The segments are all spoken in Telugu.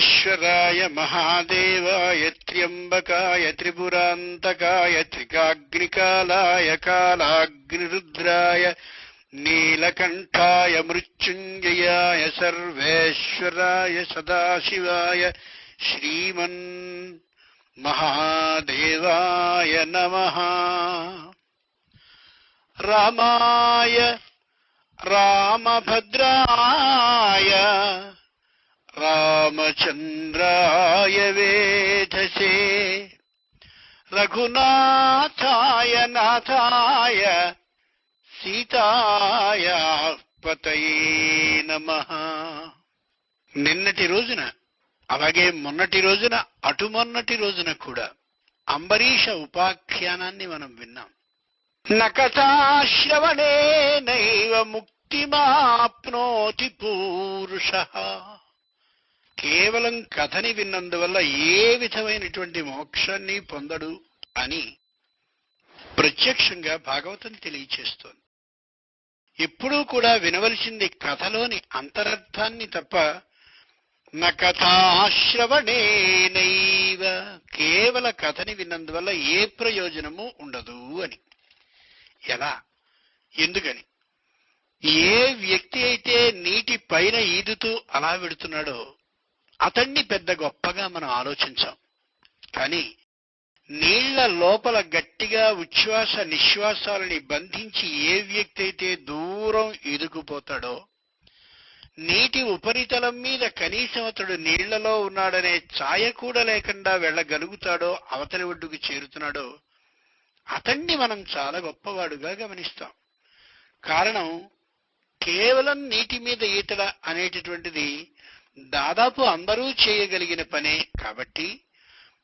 ஈஸ்வராய மகாதேவாய திரியம்பகாய திரிபுராந்தகாய திரிகாக்னிகாலாய காலாக்னிருத்ராய நீலகண்டாய மிருத்யுஞ்சயாய சர்வேஸ்வராய சதாசிவாய ஸ்ரீமன் மகாதேவாய நம ராமாய ராமபத்ராய రామచంద్రాయ వేధసే. రఘునాథాయ నాథాయ సీతాయ పతయే నమ. నిన్నటి రోజున అలాగే మొన్నటి రోజున అటు మొన్నటి రోజున కూడా అంబరీష ఉపాఖ్యానాన్ని మనం విన్నాం. నకథాశ్రవణేనైవ ముక్తిమాప్నోతి పూరుష. కేవలం కథని విన్నందువల్ల ఏ విధమైనటువంటి మోక్షాన్ని పొందడు అని ప్రత్యక్షంగా భాగవతం తెలియచేస్తోంది. ఎప్పుడూ కూడా వినవలసింది కథలోని అంతరర్థాన్ని తప్ప నకథాశ్రవణేనైవ కేవల కథని విన్నందువల్ల ఏ ప్రయోజనము ఉండదు అని. ఎలా? ఎందుకని? ఏ వ్యక్తి అయితే నీటి పైన ఈదుతూ అలా వెడుతున్నాడో అతన్ని పెద్ద గొప్పగా మనం ఆలోచించాం. కానీ నీళ్ళ లోపల గట్టిగా ఉచ్ఛ్వాస నిశ్వాసాలని బంధించి ఏ వ్యక్తి అయితే దూరం ఈదుకుపోతాడో నీటి ఉపరితలం మీద కనీసం అతడు నీళ్ళలో ఉన్నాడనే ఛాయ కూడా లేకుండా వెళ్ళగలుగుతాడో అవతలి ఒడ్డుకు చేరుతున్నాడో అతన్ని మనం చాలా గొప్పవాడుగా గమనిస్తాం. కారణం కేవలం నీటి మీద ఈతల అనేటటువంటిది దాదాపు అందరూ చేయగలిగిన పనే కాబట్టి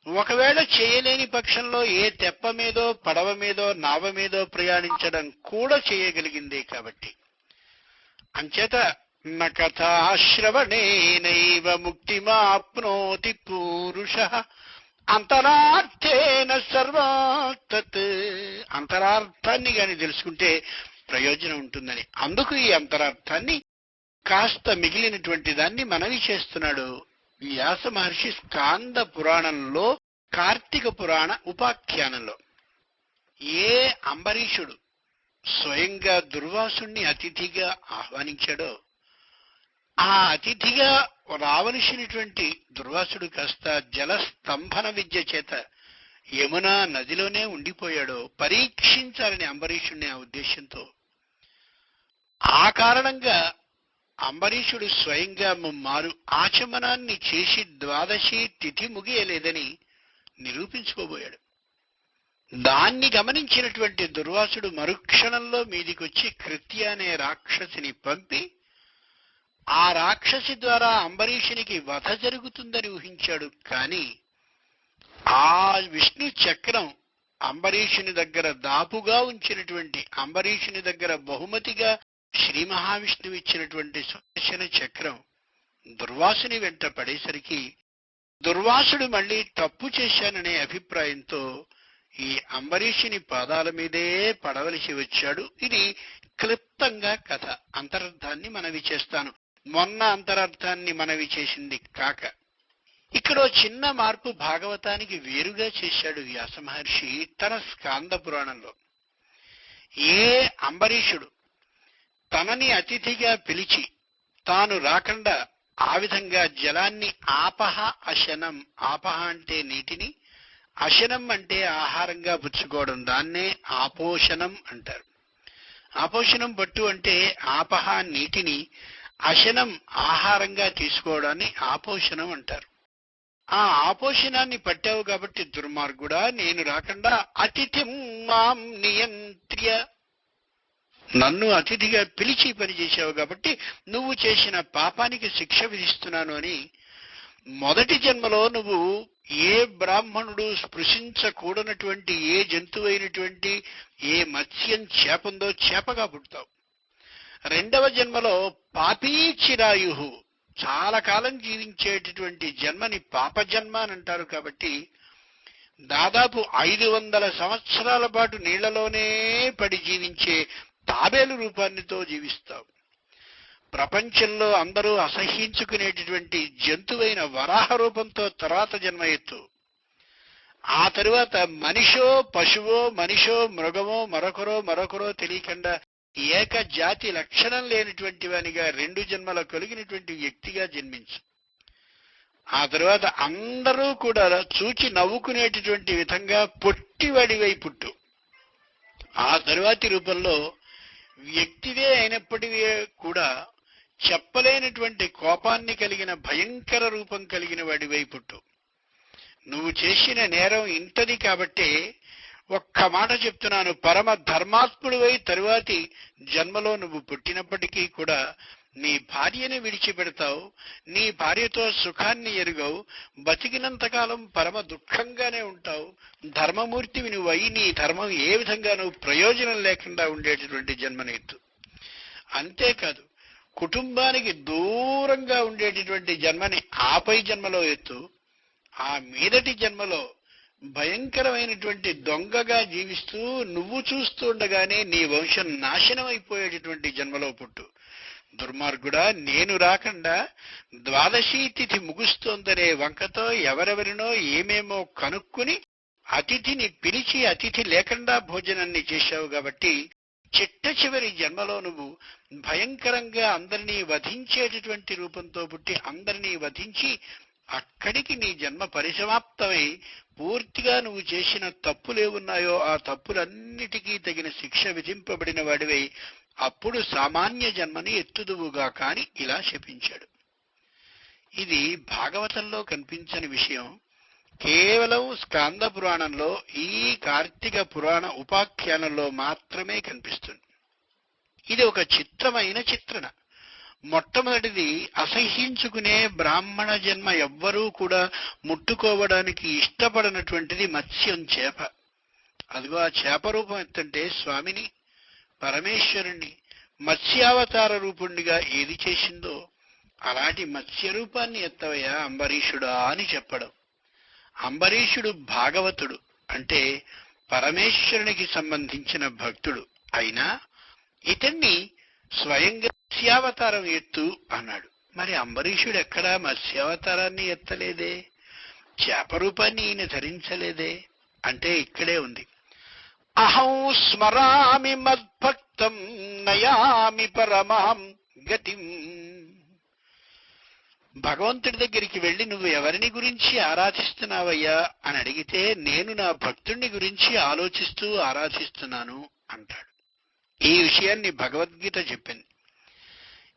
ఒకవేళ చేయలేని పక్షంలో ఏ తెప్ప మీదో పడవ మీదో నావ మీదో ప్రయాణించడం కూడా చేయగలిగిందే కాబట్టి. అంచేత నకథాశ్రవణేనైవ ముక్తిమాప్నోతి పూరుష అంతరార్థేన సర్వాతత్. అంతరార్థాన్ని గాని తెలుసుకుంటే ప్రయోజనం ఉంటుందని. అందుకు ఈ అంతరార్థాన్ని కాస్త మిగిలినటువంటి దాన్ని మనవి చేస్తున్నాడు. వ్యాస మహర్షి స్కాంద పురాణంలో కార్తీక పురాణ ఉపాఖ్యానంలో. ఏ అంబరీషుడు స్వయంగా దుర్వాసుణ్ణి అతిథిగా ఆహ్వానించాడో ఆ అతిథిగా రావలసినటువంటి దుర్వాసుడు కాస్త జలస్తంభన విద్య చేత యమునా నదిలోనే ఉండిపోయాడో పరీక్షించాలని అంబరీషుణ్ణి ఆ ఉద్దేశంతో. ఆ కారణంగా అంబరీషుడు స్వయంగా ముమ్మారు ఆచమనాన్ని చేసి ద్వాదశి తిథి ముగియలేదని నిరూపించుకోబోయాడు. దాన్ని గమనించినటువంటి దుర్వాసుడు మరుక్షణంలో మీదికొచ్చి కృత్య అనే రాక్షసిని పంపి ఆ రాక్షసి ద్వారా అంబరీషునికి వధ జరుగుతుందని ఊహించాడు. కానీ ఆ విష్ణు చక్రం అంబరీషుని దగ్గర దాపుగా ఉంచినటువంటి అంబరీషుని దగ్గర బహుమతిగా శ్రీ మహావిష్ణువు ఇచ్చినటువంటి సుదర్శన చక్రం దుర్వాసుని వెంట పడేసరికి దుర్వాసుడు మళ్ళీ తప్పు చేశాననే అభిప్రాయంతో ఈ అంబరీషుని పాదాల మీదే పడవలసి వచ్చాడు. ఇది క్లుప్తంగా కథ. అంతరార్థాన్ని మనవి చేస్తాను. మొన్న అంతరార్థాన్ని మనవి చేసింది కాక. ఇక్కడ చిన్న మార్పు భాగవతానికి వేరుగా చేశాడు వ్యాస మహర్షి తన స్కాంద పురాణంలో. ఏ అంబరీషుడు తనని అతిథిగా పిలిచి తాను రాకుండా ఆ విధంగా జలాన్ని ఆపహ అశనం ఆపహ అంటే నీటిని అశనం అంటే ఆహారంగా పుచ్చుకోవడం దాన్నే ఆపోషణం అంటారు. ఆపోషణం పట్టు అంటే ఆపహ నీటిని అశనం ఆహారంగా తీసుకోవడాన్ని ఆపోషణం అంటారు. ఆ ఆపోషణాన్ని పట్టావు కాబట్టి దుర్మార్గుడా నేను రాకుండా అతిథి మాం నియంత్ర్య నన్ను అతిథిగా పిలిచి పనిచేసావు కాబట్టి నువ్వు చేసిన పాపానికి శిక్ష విధిస్తున్నాను అని మొదటి జన్మలో నువ్వు ఏ బ్రాహ్మణుడు స్పృశించకూడనటువంటి ఏ జంతువైనటువంటి ఏ మత్స్యం చేపందో చేపగా పుడతావు. రెండవ జన్మలో పాపీచిరాయుహు చాలా కాలం జీవించేటటువంటి జన్మని పాప జన్మ అని అంటారు కాబట్టి దాదాపు ఐదు వందల సంవత్సరాల పాటు నీళ్ళలోనే పడి జీవించే తాబేలు రూపాన్నితో జీవిస్తావు. ప్రపంచంలో అందరూ అసహ్యించుకునేటటువంటి జంతువైన వరాహ రూపంతో తర్వాత జన్మ ఎత్తు ఆ తరువాత మనిషో పశువో మనిషో మృగమో మరొకరో మరొకరో తెలియకుండా ఏక జాతి లక్షణం లేనిటువంటి వానిగా రెండు జన్మల కలిగినటువంటి వ్యక్తిగా జన్మించు. ఆ తరువాత అందరూ కూడా చూచి నవ్వుకునేటటువంటి విధంగా పొట్టివాడివై పుట్టు. ఆ తరువాతి రూపంలో వ్యక్తివే అయినప్పటికీ కూడా చెప్పలేనటువంటి కోపాన్ని కలిగిన భయంకర రూపం కలిగిన వాడివై పుట్టు. నువ్వు చేసిన నేరం ఇంతది కాబట్టి ఒక్క మాట చెప్తున్నాను. పరమ ధర్మాత్ముడివై తరువాతి జన్మలో నువ్వు పుట్టినప్పటికీ కూడా నీ భార్యని విడిచిపెడతావు నీ భార్యతో సుఖాన్ని ఎరుగవు బతికినంతకాలం పరమ దుఃఖంగానే ఉంటావు. ధర్మమూర్తివి నువ్వు నీ ధర్మం ఏ విధంగా నువ్వు ప్రయోజనం లేకుండా ఉండేటటువంటి జన్మనెత్తు. అంతేకాదు కుటుంబానికి దూరంగా ఉండేటటువంటి జన్మని ఆపై జన్మలో ఎత్తు. ఆ మీదటి జన్మలో భయంకరమైనటువంటి దొంగగా జీవిస్తూ నువ్వు చూస్తుండగానే నీ వంశం నాశనం అయిపోయేటటువంటి జన్మలో పుట్టు. దుర్మార్గుడా నేను రాకుండా ద్వాదశీ తిథి ముగుస్తోందనే వంకతో ఎవరెవరినో ఏమేమో కనుక్కుని అతిథిని పిలిచి అతిథి లేకుండా భోజనాన్ని చేశావు కాబట్టి చిట్ట చివరి జన్మలో నువ్వు భయంకరంగా అందరినీ వధించేటటువంటి రూపంతో పుట్టి అందరినీ వధించి అక్కడికి నీ జన్మ పరిసమాప్తమై పూర్తిగా నువ్వు చేసిన తప్పులేవున్నాయో ఆ తప్పులన్నిటికీ తగిన శిక్ష విధింపబడిన వాడివై అప్పుడు సామాన్య జన్మని ఎత్తుదువుగా కాని ఇలా శపించాడు. ఇది భాగవతంలో కనిపించని విషయం. కేవలం స్కాంద పురాణంలో ఈ కార్తీక పురాణ ఉపాఖ్యానంలో మాత్రమే కనిపిస్తుంది. ఇది ఒక చిత్రమైన చిత్రణ. మొట్టమొదటిది అసహ్యించుకునే బ్రాహ్మణ జన్మ ఎవ్వరూ కూడా ముట్టుకోవడానికి ఇష్టపడనటువంటిది మత్స్యం చేప. అదిగో ఆ చేప రూపం ఎత్తంటే స్వామిని పరమేశ్వరుణ్ణి మత్స్యావతార రూపుణ్ణిగా ఏది చేసిందో అలాంటి మత్స్య రూపాన్ని ఎత్తవయ్యా అంబరీషుడా అని చెప్పడం. అంబరీషుడు భాగవతుడు అంటే పరమేశ్వరునికి సంబంధించిన భక్తుడు. అయినా ఇతన్ని స్వయంగా మత్స్యావతారం ఎత్తు అన్నాడు. మరి అంబరీషుడు ఎక్కడా మత్స్యావతారాన్ని ఎత్తలేదే? చేప రూపాన్ని ఈయన ధరించలేదే? అంటే ఇక్కడే ఉంది. అహం స్మరామి మద్భక్తం నయామి పరమాం గతిం. భగవంతుడి దగ్గరికి వెళ్ళి నువ్వు ఎవరిని గురించి ఆరాధిస్తున్నావయ్యా అని అడిగితే నేను నా భక్తుడిని గురించి ఆలోచిస్తూ ఆరాధిస్తున్నాను అంటాడు. ఈ విషయాన్ని భగవద్గీత చెప్పింది.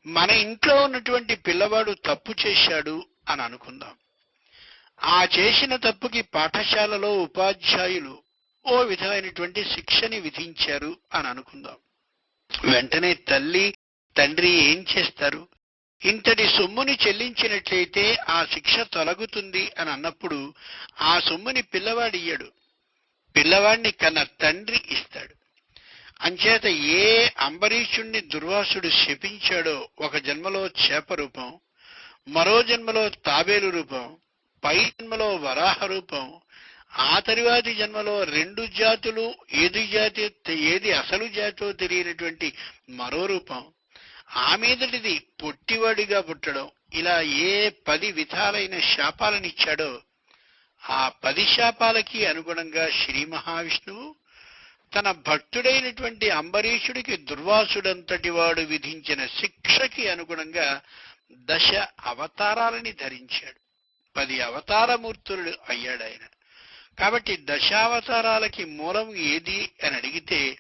మన ఇంట్లో ఉన్నటువంటి పిల్లవాడు తప్పు చేశాడు అని అనుకుందాం. ఆ చేసిన తప్పుకి పాఠశాలలో ఉపాధ్యాయులు ఓ విధమైనటువంటి శిక్షని విధించారు అని అనుకుందాం. వెంటనే తల్లి తండ్రి ఏం చేస్తారు? ఇంతటి సొమ్ముని చెల్లించినట్లయితే ఆ శిక్ష తొలగుతుంది అని అన్నప్పుడు ఆ సొమ్ముని పిల్లవాడియ్యడు పిల్లవాడిని కన్న తండ్రి ఇస్తాడు. అంచేత ఏ అంబరీషుణ్ణి దుర్వాసుడు శపించాడో ఒక జన్మలో చేప రూపం మరో జన్మలో తాబేలు రూపం పై జన్మలో వరాహ రూపం ఆ తరువాతి జన్మలో రెండు జాతులు ఏది జాతి ఏది అసలు జాతో తెలియనటువంటి మరో రూపం. ఆ మీదటిది పొట్టివాడిగా పుట్టడం ఇలా ఏ పది విధాలైన శాపాలనిచ్చాడో ఆ పది శాపాలకి అనుగుణంగా శ్రీ మహావిష్ణువు తన భక్తుడైనటువంటి అంబరీషుడికి దుర్వాసుడంతటి వాడు విధించిన శిక్షకి అనుగుణంగా దశ అవతారాలని ధరించాడు. పది అవతారమూర్తులు అయ్యాడు ఆయన. కాబట్టి దశావతారాలకి మూలం ఏది అని అడిగితే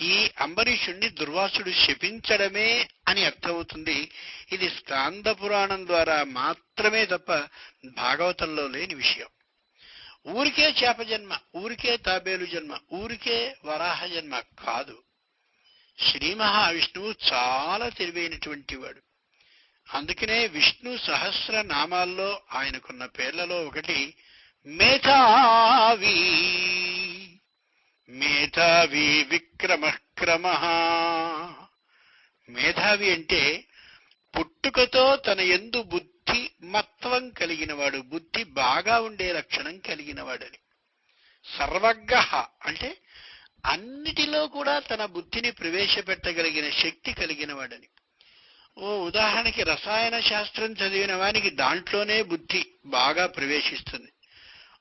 ఈ అంబరీషుణ్ణి దుర్వాసుడు శపించడమే అని అర్థమవుతుంది. ఇది స్కాంద పురాణం ద్వారా మాత్రమే తప్ప భాగవతంలో లేని విషయం. ఊరికే చేప జన్మ ఊరికే తాబేలు జన్మ ఊరికే వరాహ జన్మ కాదు. శ్రీ మహావిష్ణువు చాలా తెలివైనటువంటి వాడు. అందుకనే విష్ణు సహస్ర నామాల్లో ఆయనకున్న పేర్లలో ఒకటి మేధావి. మేధావి విక్రమ క్రమ మేధావి అంటే పుట్టుకతో తన ఎందు బుద్ధి బుద్ధి మత్వం కలిగినవాడు బుద్ధి బాగా ఉండే లక్షణం కలిగినవాడని. సర్వజ్ఞ అంటే అన్నిటిలో కూడా తన బుద్ధిని ప్రవేశపెట్టగలిగిన శక్తి కలిగినవాడని. ఓ ఉదాహరణకి రసాయన శాస్త్రం చదివిన వానికి దాంట్లోనే బుద్ధి బాగా ప్రవేశిస్తుంది.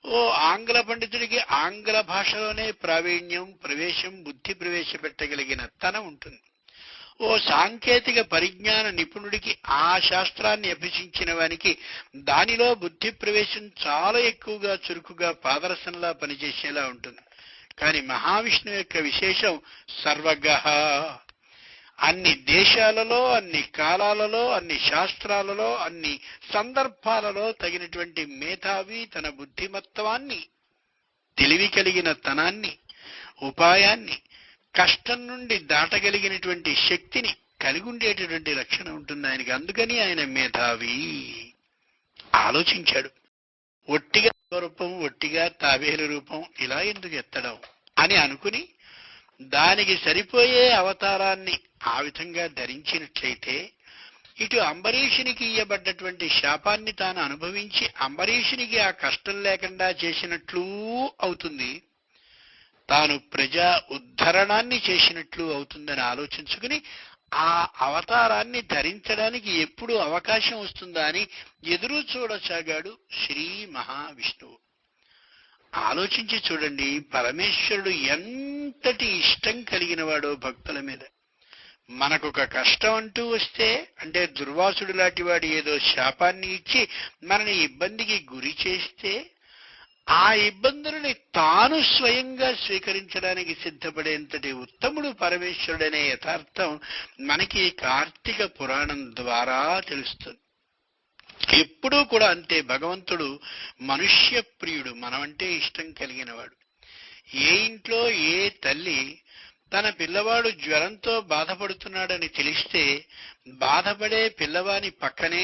ఓ ఆంగ్ల పండితుడికి ఆంగ్ల భాషలోనే ప్రావీణ్యం ప్రవేశం బుద్ధి ప్రవేశపెట్టగలిగిన తన ఉంటుంది. ఓ సాంకేతిక పరిజ్ఞాన నిపుణుడికి ఆ శాస్త్రాన్ని అభ్యసించిన వానికి దానిలో బుద్ధి ప్రవేశం చాలా ఎక్కువగా చురుకుగా పాదరసంలా పనిచేసేలా ఉంటుంది. కానీ మహావిష్ణువు యొక్క విశేషం సర్వగహ అన్ని దేశాలలో అన్ని కాలాలలో అన్ని శాస్త్రాలలో అన్ని సందర్భాలలో తగినటువంటి మేధావి తన బుద్ధిమత్వాన్ని తెలివి కలిగిన తనాన్ని ఉపాయాన్ని కష్టం నుండి దాటగలిగినటువంటి శక్తిని కలిగి ఉండేటటువంటి లక్షణం ఉంటుంది ఆయనకి. అందుకని ఆయన మేధావి ఆలోచించాడు. ఒట్టిగా రూపం ఒట్టిగా తాబేలు రూపం ఇలా ఎందుకు ఎత్తడం అని అనుకుని దానికి సరిపోయే అవతారాన్ని ఆ విధంగా ధరించినట్లయితే ఇటు అంబరీషునికి ఇయ్యబడ్డటువంటి శాపాన్ని తాను అనుభవించి అంబరీషునికి ఆ కష్టం లేకుండా చేసినట్లు అవుతుంది. తాను ప్రజా ఉద్ధరణాన్ని చేసినట్లు అవుతుందని ఆలోచించుకుని ఆ అవతారాన్ని ధరించడానికి ఎప్పుడు అవకాశం వస్తుందా అని ఎదురు చూడసాగాడు శ్రీ మహావిష్ణువు. ఆలోచించి చూడండి పరమేశ్వరుడు ఎంతటి ఇష్టం కలిగినవాడో భక్తుల మీద. మనకొక కష్టం అంటూ వస్తే అంటే దుర్వాసుడు లాంటి వాడు ఏదో శాపాన్ని ఇచ్చి మనని ఇబ్బందికి గురి చేస్తే ఆ ఇబ్బందులని తాను స్వయంగా స్వీకరించడానికి సిద్ధపడేంతటి ఉత్తముడు పరమేశ్వరుడనే యథార్థం మనకి కార్తీక పురాణం ద్వారా తెలుస్తుంది. ఎప్పుడూ కూడా అంతే భగవంతుడు మనుష్య ప్రియుడు మనమంటే ఇష్టం కలిగినవాడు. ఏ ఇంట్లో ఏ తల్లి తన పిల్లవాడు జ్వరంతో బాధపడుతున్నాడని తెలిస్తే బాధపడే పిల్లవాని పక్కనే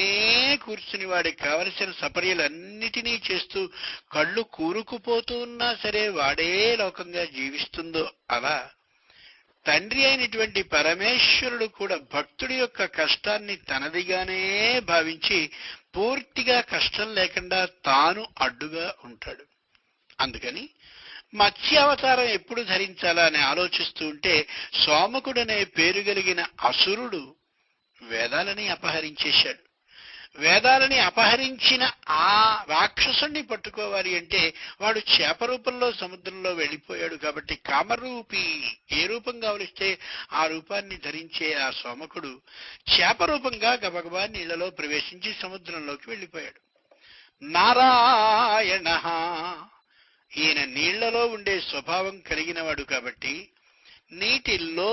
కూర్చుని వాడికి కావలసిన సపర్యలన్నిటినీ చేస్తూ కళ్ళు కూరుకుపోతూ ఉన్నా సరే వాడే లోకంగా జీవిస్తుందో అలా. తండ్రి అయినటువంటి పరమేశ్వరుడు కూడా భక్తుడి యొక్క కష్టాన్ని తనదిగానే భావించి పూర్తిగా కష్టం లేకుండా తాను అడ్డుగా ఉంటాడు. అందుకని మత్స్య అవతారం ఎప్పుడు ధరించాలా అని ఆలోచిస్తూ ఉంటే సోమకుడనే పేరు కలిగిన అసురుడు వేదాలని అపహరించేశాడు. వేదాలని అపహరించిన ఆ రాక్షసుణ్ణి పట్టుకోవాలి అంటే వాడు చేప రూపంలో సముద్రంలో వెళ్ళిపోయాడు కాబట్టి కామరూపి ఏ రూపం కావలిస్తే ఆ రూపాన్ని ధరించే ఆ సోమకుడు చేప రూపంగా గబగబా నీళ్ళలో ప్రవేశించి సముద్రంలోకి వెళ్ళిపోయాడు. నారాయణ ఈయన నీళ్ళలో ఉండే స్వభావం కలిగినవాడు కాబట్టి నీటిలో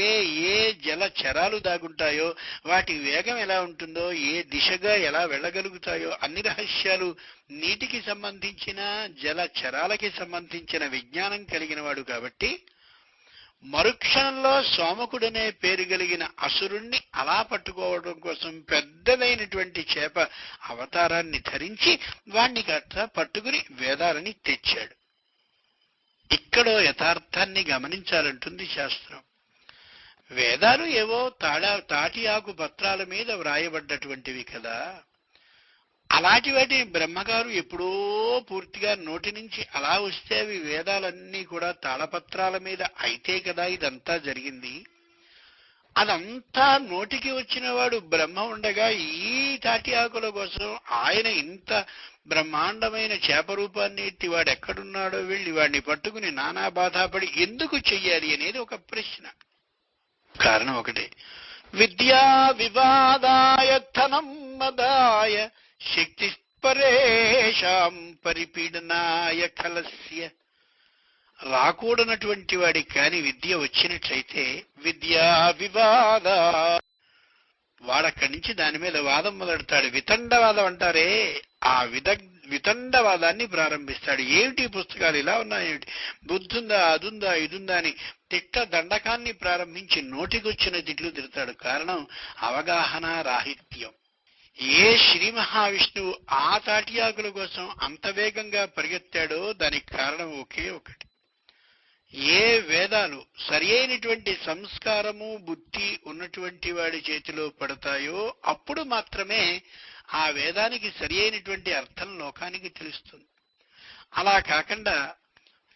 ఏ ఏ జల చరాలు దాగుంటాయో వాటి వేగం ఎలా ఉంటుందో ఏ దిశగా ఎలా వెళ్ళగలుగుతాయో అన్ని రహస్యాలు నీటికి సంబంధించిన జల చరాలకి సంబంధించిన విజ్ఞానం కలిగినవాడు కాబట్టి మరుక్షణంలో సోమకుడనే పేరు కలిగిన అసురుణ్ణి అలా పట్టుకోవడం కోసం పెద్దదైనటువంటి చేప అవతారాన్ని ధరించి వాణ్ణి కట్ట పట్టుకుని వేదాలని తెచ్చాడు. ఇక్కడో యథార్థాన్ని గమనించాలంటుంది శాస్త్రం. వేదాలు ఏవో తాడా తాటి ఆకు పత్రాల మీద వ్రాయబడ్డటువంటివి కదా. అలాంటి వాటి బ్రహ్మగారు ఎప్పుడో పూర్తిగా నోటి నుంచి అలా వస్తే అవి వేదాలన్నీ కూడా తాళపత్రాల మీద అయితే కదా ఇదంతా జరిగింది. అదంతా నోటికి వచ్చినవాడు బ్రహ్మ ఉండగా ఈ తాటి ఆకుల కోసం ఆయన ఇంత బ్రహ్మాండమైన చేప రూపాన్ని ఎత్తి వాడు ఎక్కడున్నాడో వెళ్ళి వాడిని పట్టుకుని నానా బాధపడి ఎందుకు చెయ్యాలి అనేది ఒక ప్రశ్న. కారణం ఒకటే. విద్యా వివాదాయ ధనం మదాయ శక్తి పరేషాం పరిపీడనాయ కలస్య రాకూడనటువంటి వాడికి కాని విద్య వచ్చినట్లయితే విద్యా వివాద. వాడక్కడి నుంచి దాని మీద వాదం మొదలెడతాడు వితండవాదం అంటారే. ఆ విద వితండవాదాన్ని ప్రారంభిస్తాడు. ఏమిటి పుస్తకాలు? ఇలా ఉన్నాయేమిటి బుద్ధుందా అదుందా ఇదుందా అని తిట్ట దండకాన్ని ప్రారంభించి నోటికొచ్చిన తిట్లు తిడతాడు. కారణం అవగాహన రాహిత్యం. ఏ శ్రీ మహావిష్ణువు ఆ తాటియాకుల కోసం అంత వేగంగా పరిగెత్తాడో దానికి కారణం ఒకే ఒకటి. ఏ వేదాలు సరి అయినటువంటి సంస్కారము బుద్ధి ఉన్నటువంటి వాడి చేతిలో పడతాయో అప్పుడు మాత్రమే ఆ వేదానికి సరి అయినటువంటి అర్థం లోకానికి తెలుస్తుంది. అలా కాకుండా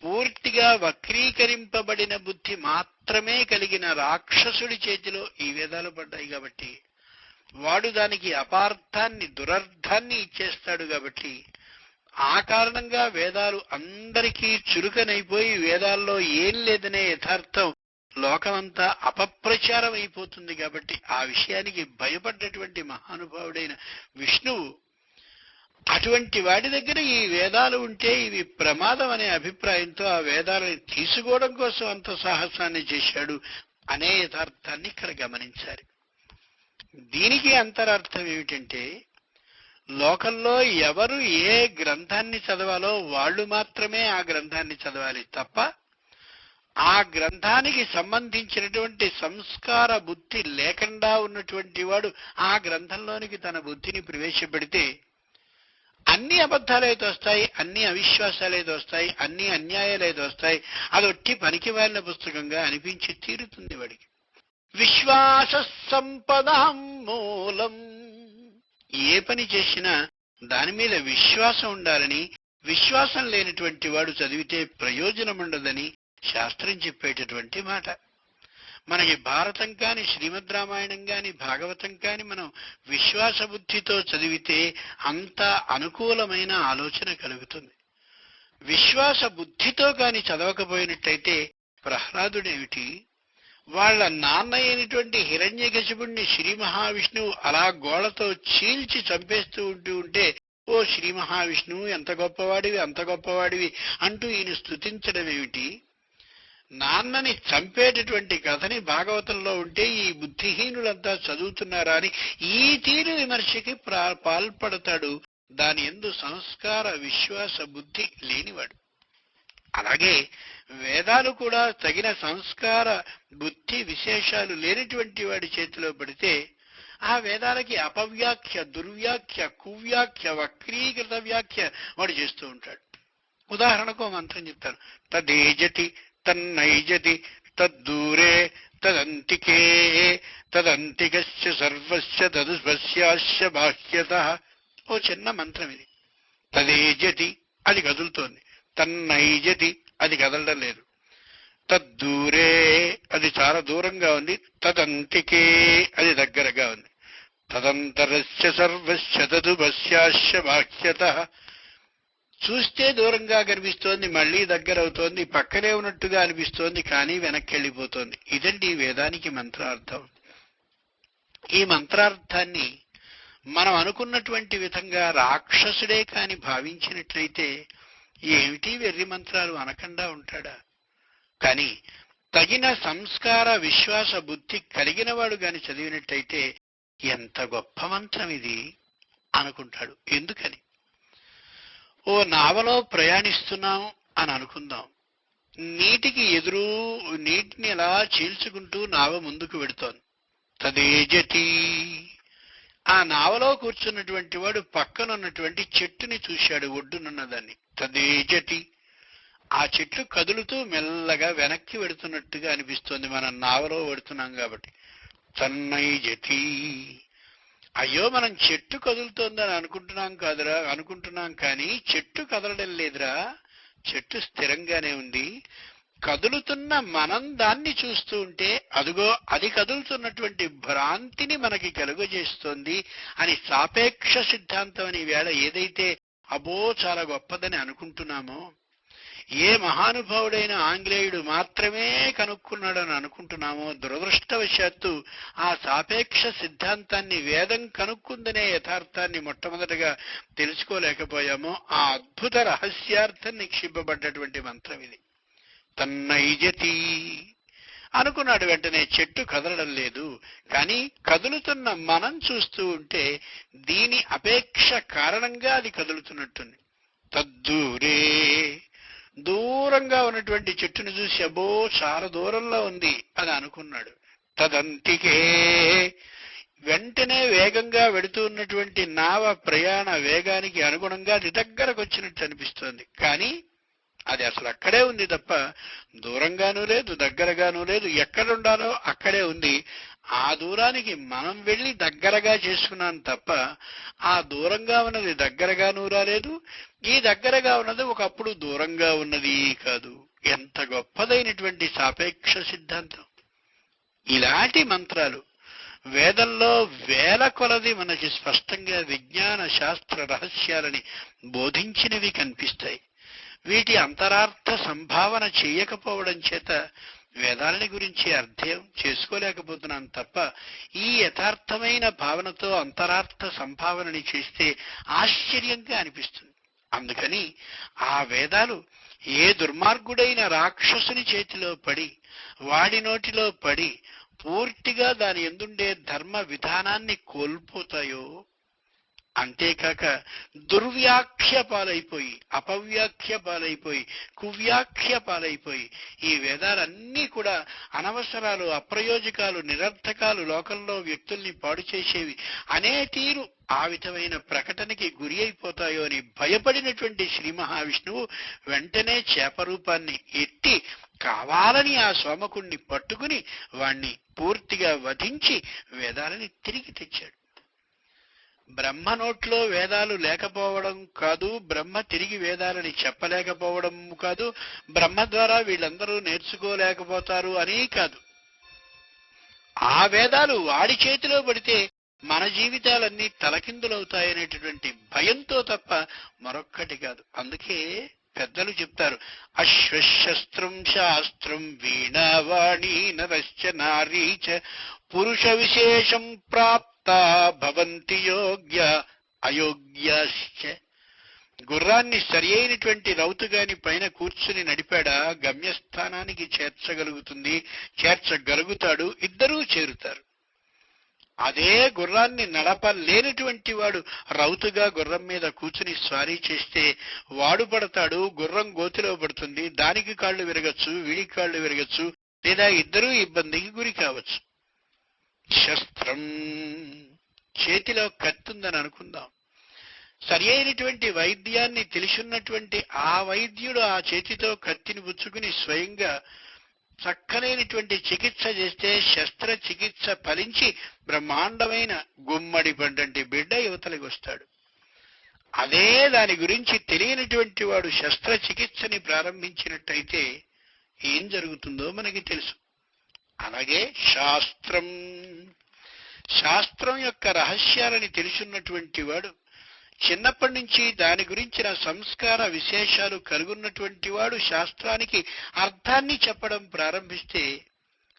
పూర్తిగా వక్రీకరింపబడిన బుద్ధి మాత్రమే కలిగిన రాక్షసుడి చేతిలో ఈ వేదాలు పడ్డాయి కాబట్టి వాడు దానికి అపార్థాన్ని దురర్థాన్ని ఇచ్చేస్తాడు కాబట్టి ఆ కారణంగా వేదాలు అందరికీ చురుకనైపోయి వేదాల్లో ఏం లేదనే యథార్థం లోకమంతా అపప్రచారం అయిపోతుంది కాబట్టి ఆ విషయానికి భయపడ్డటువంటి మహానుభావుడైన విష్ణువు అటువంటి వాడి దగ్గర ఈ వేదాలు ఉంటే ఇవి ప్రమాదం అనే అభిప్రాయంతో ఆ వేదాలని తీసుకోవడం కోసం అంత సాహసాన్ని చేశాడు అనే యథార్థాన్ని ఇక్కడ గమనించాలి. దీనికి అంతరార్థం ఏమిటంటే లోకంలో ఎవరు ఏ గ్రంథాన్ని చదవాలో వాళ్ళు మాత్రమే ఆ గ్రంథాన్ని చదవాలి తప్ప ఆ గ్రంథానికి సంబంధించినటువంటి సంస్కార బుద్ధి లేకుండా ఉన్నటువంటి వాడు ఆ గ్రంథంలోనికి తన బుద్ధిని ప్రవేశపెడితే అన్ని అబద్ధాలు అయితే వస్తాయి అన్ని అవిశ్వాసాలు అయితే వస్తాయి అన్ని అన్యాయాలు అయితే వస్తాయి అదొట్టి పనికి మాలిన పుస్తకంగా అనిపించి తీరుతుంది వాడికి. విశ్వాస సంపద మూలం. ఏ పని చేసినా దాని మీద విశ్వాసం ఉండాలని విశ్వాసం లేనటువంటి వాడు చదివితే ప్రయోజనం ఉండదని శాస్త్రం చెప్పేటటువంటి మాట. మనకి భారతం కాని శ్రీమద్ రామాయణం కాని భాగవతం కాని మనం విశ్వాస బుద్ధితో చదివితే అంత అనుకూలమైన ఆలోచన కలుగుతుంది. విశ్వాస బుద్ధితో కాని చదవకపోయినట్టయితే ప్రహ్లాదుడేమిటి? వాళ్ళ నాన్న అయినటువంటి హిరణ్యకశిపుణ్ణి శ్రీ మహావిష్ణువు అలా గోళతో చీల్చి చంపేస్తూ ఉంటూ ఉంటే ఓ శ్రీ మహావిష్ణువు ఎంత గొప్పవాడివి అంత గొప్పవాడివి అంటూ ఈయన స్తుతించడమేమిటి నాన్నని చంపేటటువంటి కథని భాగవతంలో ఉంటే ఈ బుద్ధిహీనులంతా చదువుతున్నారా అని ఈ తీరు విమర్శకి పాల్పడతాడు. దాని ఎందు సంస్కార విశ్వాస బుద్ధి లేనివాడు. అలాగే వేదాలు కూడా తగిన సంస్కార బుద్ధి విశేషాలు లేనటువంటి వాడి చేతిలో పడితే ఆ వేదాలకి అపవ్యాఖ్య దుర్వ్యాఖ్య కువ్యాఖ్య వక్రీకృత వ్యాఖ్య వాడు చేస్తూ ఉంటాడు. ఉదాహరణకు మంత్రం చెప్తాను తదేజతి తన్నైజతి తద్దూరే తదంతికే తదంతికస్య సర్వస్య తదుస్వస్యాస్య బాహ్యత. ఓ చిన్న మంత్రం ఇది. తదేజతి అది కదులుతోంది. తన్నైజతి అది కదలడం లేదు. తద్దూరే అది చాలా దూరంగా ఉంది. తదంతికే అది దగ్గరగా ఉంది. తదంతరస్య సర్వస్య తదుభస్యాస్య బాహ్యత చూస్తే దూరంగా కనిపిస్తోంది మళ్ళీ దగ్గర అవుతోంది పక్కనే ఉన్నట్టుగా అనిపిస్తోంది కానీ వెనక్కి వెళ్ళిపోతోంది ఇదండి వేదానికి మంత్రార్థం. ఈ మంత్రార్థాన్ని మనం అనుకున్నటువంటి విధంగా రాక్షసుడే కాని భావించినట్లయితే ఏమిటి వెర్రి మంత్రాలు అనకుండా ఉంటాడా? కానీ తగిన సంస్కార విశ్వాస బుద్ధి కలిగిన వాడు గాని చదివినట్టయితే ఎంత గొప్ప మంత్రం ఇది అనుకుంటాడు. ఎందుకని? ఓ నావలో ప్రయాణిస్తున్నాం అని అనుకుందాం. నీటికి ఎదురు నీటిని ఎలా చీల్చుకుంటూ నావ ముందుకు వెడుతోంది. తదేజతి ఆ నావలో కూర్చున్నటువంటి వాడు పక్కనున్నటువంటి చెట్టుని చూశాడు ఒడ్డునున్నదాన్ని. తదేజటి ఆ చెట్లు కదులుతూ మెల్లగా వెనక్కి వెడుతున్నట్టుగా అనిపిస్తోంది. మనం నావలో వెడుతున్నాం కాబట్టి. తన్నైజతి అయ్యో మనం చెట్టు కదులుతోందని అనుకుంటున్నాం కాదురా అనుకుంటున్నాం కానీ చెట్టు కదలడం లేదురా. చెట్టు స్థిరంగానే ఉంది. కదులుతున్న మనం దాన్ని చూస్తూ ఉంటే అదిగో అది కదులుతున్నటువంటి భ్రాంతిని మనకి కలుగజేస్తోంది అని సాపేక్ష సిద్ధాంతం అని వేళ ఏదైతే అబో చాలా గొప్పదని అనుకుంటున్నామో ఏ మహానుభావుడైన ఆంగ్లేయుడు మాత్రమే కనుక్కున్నాడని అనుకుంటున్నామో దురదృష్టవశాత్తు ఆ సాపేక్ష సిద్ధాంతాన్ని వేదం కనుక్కుందనే యథార్థాన్ని మొట్టమొదటగా తెలుసుకోలేకపోయామో ఆ అద్భుత రహస్యార్థం నిక్షిప్పబడ్డటువంటి మంత్రం ఇది. తన్నైజతి. అనుకున్నాడు వెంటనే చెట్టు కదలడం లేదు కానీ కదులుతున్న మనం చూస్తూ ఉంటే దీని అపేక్ష కారణంగా అది కదులుతున్నట్టుంది. తద్దూరే దూరంగా ఉన్నటువంటి చెట్టును చూసి అబో చాలా దూరంలో ఉంది అని అనుకున్నాడు. తదంతికే వెంటనే వేగంగా వెడుతూ ఉన్నటువంటి నావ ప్రయాణ వేగానికి అనుగుణంగా అది దగ్గరకు వచ్చినట్టు అనిపిస్తోంది. కానీ అది అసలు అక్కడే ఉంది తప్ప దూరంగానూ లేదు దగ్గరగానూ లేదు. ఎక్కడ ఉండాలో అక్కడే ఉంది. ఆ దూరానికి మనం వెళ్ళి దగ్గరగా చేసుకున్నాం తప్ప ఆ దూరంగా ఉన్నది దగ్గరగానూ రాలేదు. ఈ దగ్గరగా ఉన్నది ఒకప్పుడు దూరంగా ఉన్నది కాదు. ఎంత గొప్పదైనటువంటి సాపేక్ష సిద్ధాంతం. ఇలాంటి మంత్రాలు వేదంలో వేల కొలది మనకి స్పష్టంగా విజ్ఞాన శాస్త్ర రహస్యాలని బోధించినవి కనిపిస్తాయి. వీటి అంతరార్థ సంభావన చేయకపోవడం చేత వేదాలని గురించి అర్థం చేసుకోలేకపోతున్నాం తప్ప ఈ యథార్థమైన భావనతో అంతరార్థ సంభావనని చేస్తే ఆశ్చర్యంగా అనిపిస్తుంది. అందుకని ఆ వేదాలు ఏ దుర్మార్గుడైన రాక్షసుని చేతిలో పడి వాడి నోటిలో పడి పూర్తిగా దాని ఎందుండే ధర్మ విధానాన్ని కోల్పోతాయో అంతేకాక దుర్వ్యాఖ్య పాలైపోయి అపవ్యాఖ్య పాలైపోయి కువ్యాఖ్య పాలైపోయి ఈ వేదాలన్నీ కూడా అనవసరాలు అప్రయోజకాలు నిరర్థకాలు లోకంలో వ్యక్తుల్ని పాడు చేసేవి. అనే తీరు ఆ విధమైన ప్రకటనకి గురి అయిపోతాయో అని భయపడినటువంటి శ్రీ మహావిష్ణువు వెంటనే చేపరూపాన్ని ఎట్టి కావాలని ఆ సోమకుణ్ణి పట్టుకుని వాణ్ణి పూర్తిగా వధించి వేదాలని తిరిగి తెచ్చాడు. బ్రహ్మ నోట్లో వేదాలు లేకపోవడం కాదు బ్రహ్మ తిరిగి వేదాలని చెప్పలేకపోవడం కాదు బ్రహ్మ ద్వారా వీళ్ళందరూ నేర్చుకోలేకపోతారు అని కాదు. ఆ వేదాలు వాడి చేతిలో పడితే మన జీవితాలన్నీ తలకిందులవుతాయనేటటువంటి భయంతో తప్ప మరొక్కటి కాదు. అందుకే పెద్దలు చెప్తారు అశ్వశస్త్రం శాస్త్రం వీణావాణి నరశ్చ నారీచ పురుష విశేషం ప్రాప్త భవంతి యోగ్య అయోగ్యాశ్చ. గుర్రాన్ని సరి అయినటువంటి రౌతుగాని పైన కూర్చుని నడిపాడా? గమ్యస్థానానికి చేర్చగలుగుతుంది చేర్చగలుగుతాడు ఇద్దరూ చేరుతారు. అదే గుర్రాన్ని నడపలేనటువంటి వాడు రౌతుగా గుర్రం మీద కూర్చుని స్వారీ చేస్తే వాడు పడతాడు గుర్రం గోతిలో పడుతుంది దానికి కాళ్ళు విరగచ్చు వీడికి కాళ్ళు విరగచ్చు లేదా ఇద్దరూ ఇబ్బందికి గురి కావచ్చు. శస్త్రం చేతిలో కత్తుందని అనుకుందాం. సరి అయినటువంటి వైద్యాన్ని తెలిసిన్నటువంటి ఆ వైద్యుడు ఆ చేతితో కత్తిని పుచ్చుకుని స్వయంగా చక్కనైనటువంటి చికిత్స చేస్తే శస్త్రచికిత్స ఫలించి బ్రహ్మాండమైన గుమ్మడి పండంటి బిడ్డ యువతలకు వస్తాడు. అదే దాని గురించి తెలియనటువంటి వాడు శస్త్రచికిత్సని ప్రారంభించినట్టయితే ఏం జరుగుతుందో మనకి తెలుసు. అలాగే శాస్త్రం. శాస్త్రం యొక్క రహస్యాలని తెలుసున్నటువంటి వాడు చిన్నప్పటి నుంచి దాని గురించిన సంస్కార విశేషాలు కలుగున్నటువంటి వాడు శాస్త్రానికి అర్థాన్ని చెప్పడం ప్రారంభిస్తే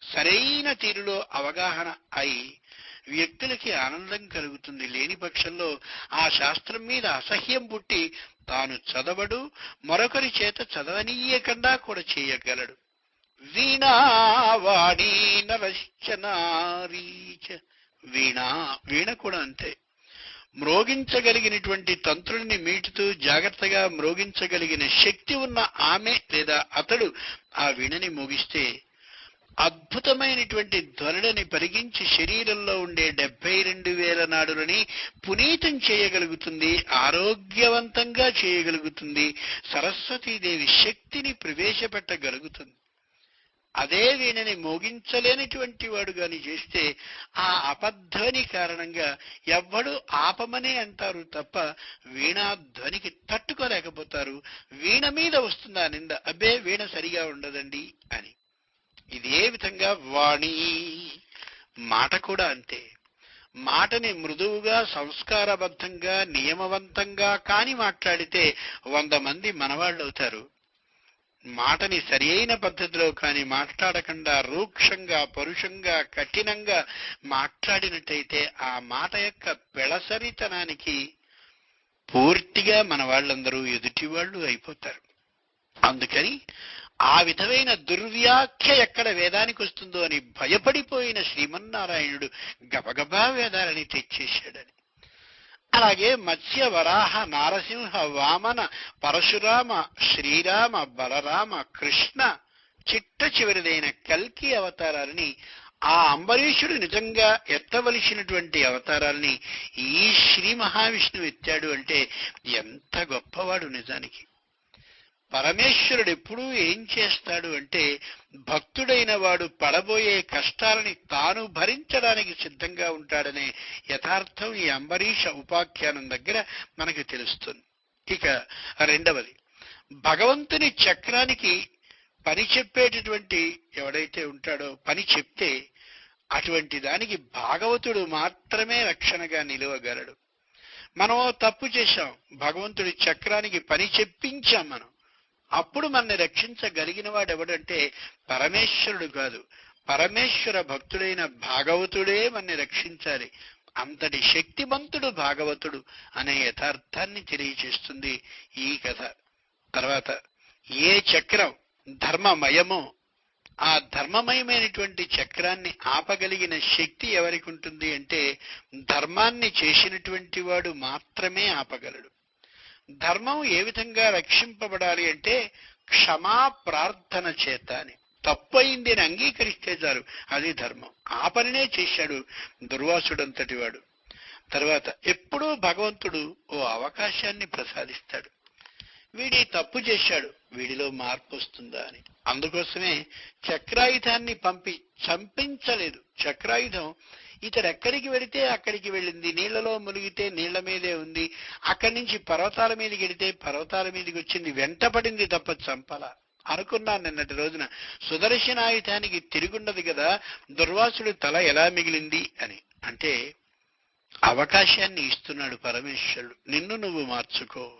సరైన తీరులో అవగాహన అయి వ్యక్తులకి ఆనందం కలుగుతుంది. లేని పక్షంలో ఆ శాస్త్రం మీద అసహ్యం పుట్టి తాను చదవడు మరొకరి చేత చదవనీయకుండా కూడా చేయగలడు. వీణావాణి నరశ్చనారీచ వీణ వీణ కూడా అంతే. మ్రోగించగలిగినటువంటి తంత్రుడిని మీటుతూ జాగ్రత్తగా మ్రోగించగలిగిన శక్తి ఉన్న ఆమె లేదా అతడు ఆ వీణని మోగిస్తే అద్భుతమైనటువంటి ధ్వనులని పరిగించి శరీరంలో ఉండే డెబ్బై రెండు వేల నాడులని పునీతం చేయగలుగుతుంది ఆరోగ్యవంతంగా చేయగలుగుతుంది సరస్వతీదేవి శక్తిని ప్రవేశపెట్టగలుగుతుంది. అదే వీణని మోగించలేనటువంటి వాడు గాని చేస్తే ఆ అపధ్వని కారణంగా ఎవ్వడు ఆపమనే అంటారు తప్ప వీణాధ్వనికి తట్టుకోలేకపోతారు. వీణ మీద వస్తుందా నింద. అబ్బే వీణ సరిగా ఉండదండి అని. ఇదే విధంగా వాణి మాట కూడా అంతే. మాటని మృదువుగా సంస్కారబద్ధంగా నియమవంతంగా కాని మాట్లాడితే వంద మంది మనవాళ్ళు అవుతారు మాటని సరియైన పద్ధతిలో కానీ మాట్లాడకుండా రూక్షంగా పరుషంగా కఠినంగా మాట్లాడినట్టయితే ఆ మాట యొక్క పెళసరితనానికి పూర్తిగా మన వాళ్ళందరూ ఎదుటి వాళ్ళు అయిపోతారు. అందుకని ఆ విధమైన దుర్వ్యాఖ్య ఎక్కడ వేదానికి వస్తుందో అని భయపడిపోయిన శ్రీమన్నారాయణుడు గబగబా వేదాలని తెచ్చేశాడని. అలాగే మత్స్య వరాహ నారసింహ వామన పరశురామ శ్రీరామ బలరామ కృష్ణ చిట్ట చివరిదైన కల్కి అవతారాలని ఆ అంబరీషుడు నిజంగా ఎత్తవలసినటువంటి అవతారాల్ని ఈ శ్రీ మహావిష్ణువు ఎత్తాడు అంటే ఎంత గొప్పవాడు నిజానికి. పరమేశ్వరుడు ఎప్పుడూ ఏం చేస్తాడు అంటే భక్తుడైన వాడు పడబోయే కష్టాలని తాను భరించడానికి సిద్ధంగా ఉంటాడనే యథార్థం ఈ అంబరీష ఉపాఖ్యానం దగ్గర మనకి తెలుస్తుంది. ఇక రెండవది భగవంతుని చక్రానికి పని చెప్పేటటువంటి ఎవడైతే ఉంటాడో పని చెప్తే అటువంటి దానికి భాగవతుడు మాత్రమే రక్షణగా నిలవగలడు. మనం తప్పు చేశాం భగవంతుడి చక్రానికి పని చెప్పించాం మనం. అప్పుడు మనని రక్షించగలిగిన వాడు ఎవడంటే పరమేశ్వరుడు కాదు. పరమేశ్వర భక్తుడైన భాగవతుడే మనని రక్షించాలి. అంతటి శక్తివంతుడు భాగవతుడు అనే యథార్థాన్ని తెలియచేస్తుంది ఈ కథ. తర్వాత ఏ చక్రం ధర్మమయమో ఆ ధర్మమయమైనటువంటి చక్రాన్ని ఆపగలిగిన శక్తి ఎవరికి ఉంటుంది అంటే ధర్మాన్ని చేసినటువంటి వాడు మాత్రమే ఆపగలడు. ధర్మం ఏ విధంగా రక్షింపబడాలి అంటే క్షమా ప్రార్థన చేత అని. తప్పయింది అని అంగీకరిస్తే చాలు అది ధర్మం. ఆ పనినే చేశాడు దుర్వాసుడంతటి వాడు. తర్వాత ఎప్పుడూ భగవంతుడు ఓ అవకాశాన్ని ప్రసాదిస్తాడు. వీడి తప్పు చేశాడు. వీడిలో మార్పు వస్తుందా అని. అందుకోసమే చక్రాయుధాన్ని పంపి చంపించలేదు. చక్రాయుధం ఇతడు ఎక్కడికి వెళితే అక్కడికి వెళ్ళింది. నీళ్ళలో మునిగితే నీళ్ళ మీదే ఉంది. అక్కడి నుంచి పర్వతాల మీదకి వెళితే పర్వతాల మీదకి వచ్చింది. వెంటపడింది తప్ప చంపల. అనుకున్నాను నిన్నటి రోజున. సుదర్శనాయుధానికి తిరుగున్నది కదా. దుర్వాసుడు తల ఎలా మిగిలింది అని. అంటే అవకాశాన్ని ఇస్తున్నాడు పరమేశ్వరుడు. నిన్ను నువ్వు మార్చుకో.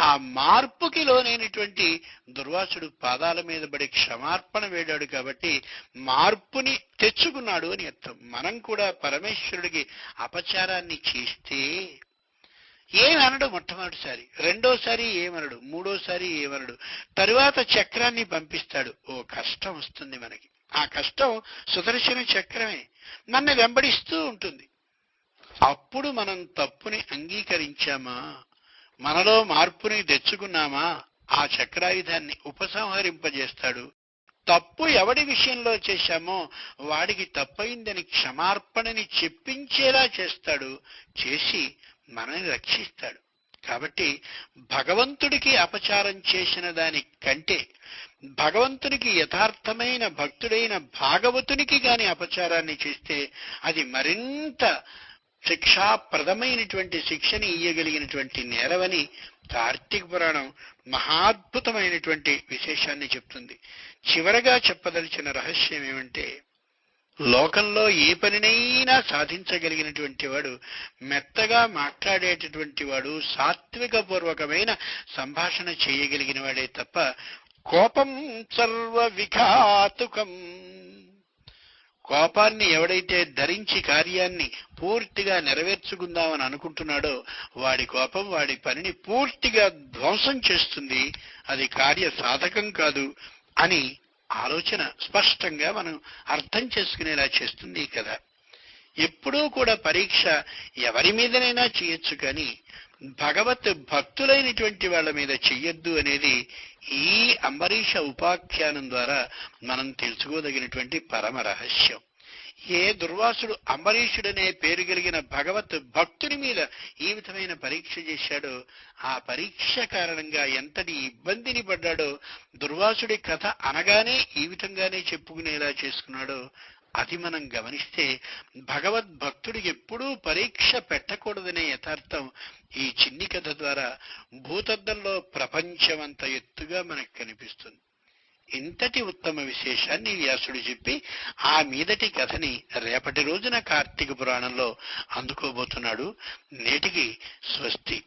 ఆ మార్పుకి లోనైనటువంటి దుర్వాసుడు పాదాల మీద పడి క్షమార్పణ వేడాడు కాబట్టి మార్పుని తెచ్చుకున్నాడు అని అర్థం. మనం కూడా పరమేశ్వరుడికి అపచారాన్ని చేస్తే ఏమనడు మొట్టమొదటిసారి? రెండోసారి ఏమనడు? మూడోసారి ఏమనడు? తరువాత చక్రాన్ని పంపిస్తాడు. ఓ కష్టం వస్తుంది మనకి. ఆ కష్టం సుదర్శన చక్రమే. నన్ను వెంబడిస్తూ ఉంటుంది. అప్పుడు మనం తప్పుని అంగీకరించామా? మనలో మార్పుని తెచ్చుకున్నామా? ఆ చక్రాయుధాన్ని ఉపసంహరింపజేస్తాడు. తప్పు ఎవడి విషయంలో చేశామో వాడికి తప్పైందని క్షమార్పణని చెప్పించేలా చేస్తాడు. చేసి మనని రక్షిస్తాడు. కాబట్టి భగవంతుడికి అపచారం చేసిన దాని కంటే భగవంతునికి యథార్థమైన భక్తుడైన భాగవతునికి గాని అపచారాన్ని చేస్తే అది మరింత శిక్షాప్రదమైనటువంటి శిక్షని ఇయ్యగలిగినటువంటి నేరవని కార్తీక పురాణం మహాద్భుతమైనటువంటి విశేషాన్ని చెప్తుంది. చివరగా చెప్పదలిచిన రహస్యం ఏమంటే లోకంలో ఏ పనినైనా సాధించగలిగినటువంటి వాడు మెత్తగా మాట్లాడేటటువంటి వాడు సాత్వికపూర్వకమైన సంభాషణ చేయగలిగిన వాడే తప్ప కోపం సర్వ విఘాతుకం కోపాన్ని ఎవడైతే ధరించి కార్యాన్ని పూర్తిగా నెరవేర్చుకుందామని అనుకుంటున్నాడో వాడి కోపం వాడి పనిని పూర్తిగా ధ్వంసం చేస్తుంది. అది కార్య సాధకం కాదు అని ఆలోచన స్పష్టంగా మనం అర్థం చేసుకునేలా చేస్తుంది ఈ కథ. ఎప్పుడూ కూడా పరీక్ష ఎవరి మీదనైనా చేయొచ్చు కానీ భగవత్ భక్తులైనటువంటి వాళ్ళ మీద చెయ్యొద్దు అనేది ఈ అంబరీష ఉపాఖ్యానం ద్వారా మనం తెలుసుకోదగినటువంటి పరమ రహస్యం. ఏ దుర్వాసుడు అంబరీషుడనే పేరు కలిగిన భగవత్ భక్తుని మీద ఈ విధమైన పరీక్ష చేశాడో ఆ పరీక్ష కారణంగా ఎంతటి ఇబ్బందిని పడ్డాడో దుర్వాసుడి కథ అనగానే ఈ విధంగానే చెప్పుకునేలా చేసుకున్నాడో అది మనం గమనిస్తే భగవద్భక్తుడు ఎప్పుడూ పరీక్ష పెట్టకూడదనే యథార్థం ఈ చిన్ని కథ ద్వారా భూతద్దంలో ప్రపంచమంత ఎత్తుగా మనకు కనిపిస్తుంది. ఇంతటి ఉత్తమ విశేషాన్ని వ్యాసుడు చెప్పి ఆ మీదటి కథని రేపటి రోజున కార్తీక పురాణంలో అందుకోబోతున్నాడు. నేటికి స్వస్తి.